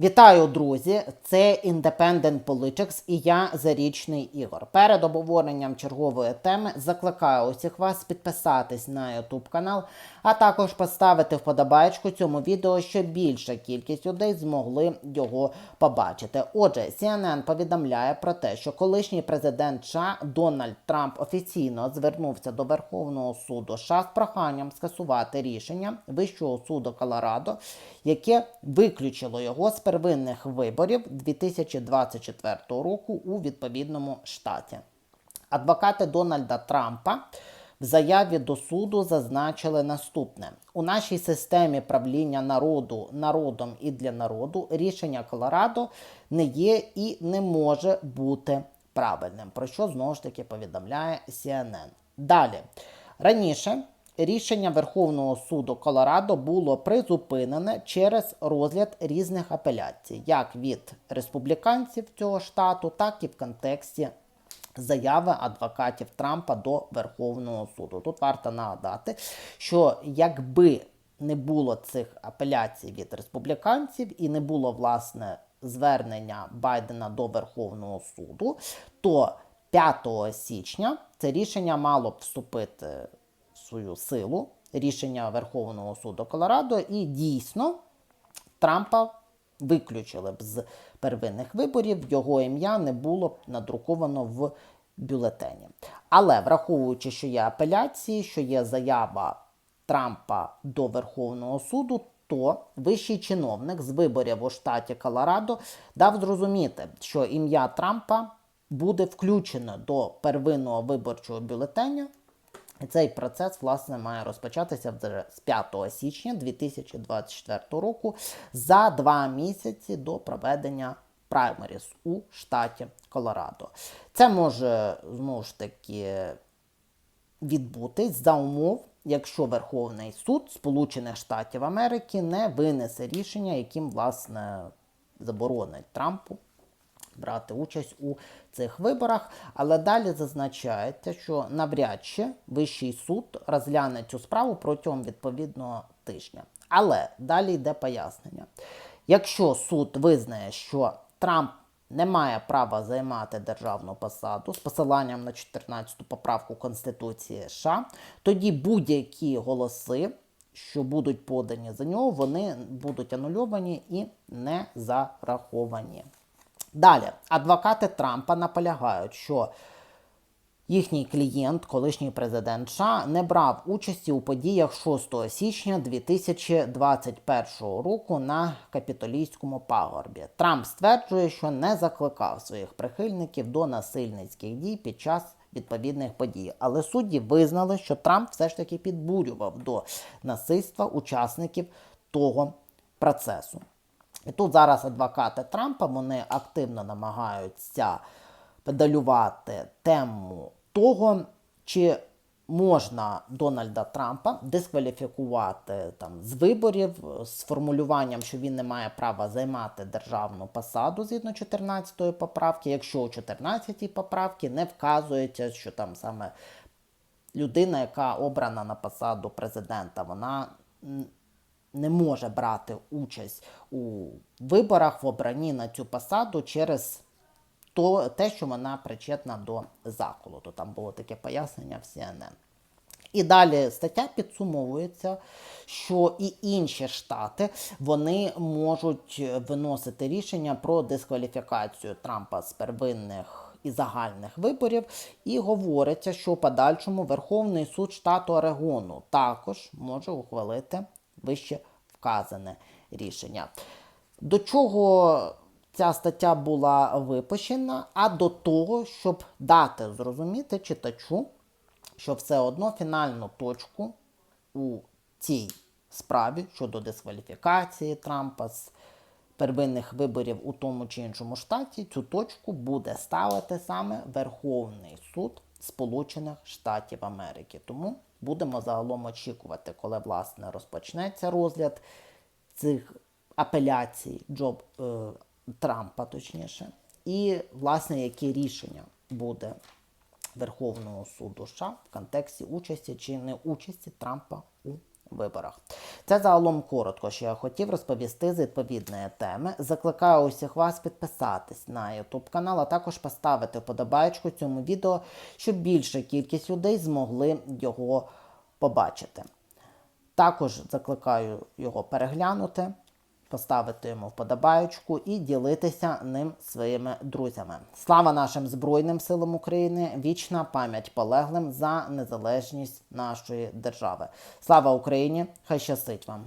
Вітаю, друзі! Це Independent Politics і я Зарічний Ігор. Перед обговоренням чергової теми закликаю усіх вас підписатись на YouTube канал, а також поставити вподобайку цьому відео, щоб більша кількість людей змогли його побачити. Отже, CNN повідомляє про те, що колишній президент США Дональд Трамп офіційно звернувся до Верховного суду США з проханням скасувати рішення Вищого суду Колорадо, яке виключило його з первинних виборів 2024 року у відповідному штаті. Адвокати Дональда Трампа в заяві до суду зазначили наступне: у нашій системі правління народу народом і для народу рішення Колорадо не є і не може бути правильним. Про що знову ж таки повідомляє CNN. Далі раніше. Рішення Верховного суду Колорадо було призупинене через розгляд різних апеляцій, як від республіканців цього штату, так і в контексті заяви адвокатів Трампа до Верховного суду. Тут варто нагадати, що якби не було цих апеляцій від республіканців і не було власне звернення Байдена до Верховного суду, то 5 січня це рішення мало б вступити свою силу, рішення Верховного суду Колорадо, і дійсно Трампа виключили б з первинних виборів, його ім'я не було б надруковано в бюлетені. Але враховуючи, що є апеляції, що є заява Трампа до Верховного суду, то вищий чиновник з виборів у штаті Колорадо дав зрозуміти, що ім'я Трампа буде включено до первинного виборчого бюлетеня. І цей процес, власне, має розпочатися вже з 5 січня 2024 року за два місяці до проведення праймеріс у штаті Колорадо. Це може знову ж таки відбутись за умов, якщо Верховний суд Сполучених Штатів Америки не винесе рішення, яким власне заборонить Трампу брати участь у цих виборах. Але далі зазначається, що навряд чи Вищий суд розгляне цю справу протягом відповідного тижня. Але далі йде пояснення. Якщо суд визнає, що Трамп не має права займати державну посаду з посиланням на 14 поправку Конституції США, тоді будь-які голоси, що будуть подані за нього, вони будуть анульовані і не зараховані. Далі, адвокати Трампа наполягають, що їхній клієнт, колишній президент США, не брав участі у подіях 6 січня 2021 року на капітолійському пагорбі. Трамп стверджує, що не закликав своїх прихильників до насильницьких дій під час відповідних подій. Але судді визнали, що Трамп все ж таки підбурював до насильства учасників того процесу. І тут зараз адвокати Трампа вони активно намагаються педалювати тему того, чи можна Дональда Трампа дискваліфікувати там з виборів з формулюванням, що він не має права займати державну посаду згідно 14-ї поправки, якщо у 14-й поправці не вказується, що там саме людина, яка обрана на посаду президента, вона не може брати участь у виборах в обранні на цю посаду через то, те, що вона причетна до заколоту. Там було таке пояснення в CNN. І далі стаття підсумовується, що і інші штати вони можуть виносити рішення про дискваліфікацію Трампа з первинних і загальних виборів. І говориться, що у подальшому Верховний суд штату Орегону також може ухвалити вище вказане рішення. До чого ця стаття була випущена? А до того, щоб дати зрозуміти читачу, що все одно фінальну точку у цій справі щодо дискваліфікації Трампа з первинних виборів у тому чи іншому штаті, цю точку буде ставити саме Верховний суд Сполучених Штатів Америки. Тому будемо загалом очікувати, коли власне розпочнеться розгляд цих апеляцій Джоб е, Трампа, точніше, і власне яке рішення буде Верховного суду США в контексті участі чи не участі Трампа у виборах. Це загалом коротко, що я хотів розповісти з відповідної теми. Закликаю усіх вас підписатись на YouTube канал, а також поставити вподобайку цьому відео, щоб більша кількість людей змогли його побачити. Також закликаю його переглянути, поставити йому вподобаючку і ділитися ним своїми друзями. Слава нашим Збройним силам України! Вічна пам'ять полеглим за незалежність нашої держави. Слава Україні! Хай щастить вам!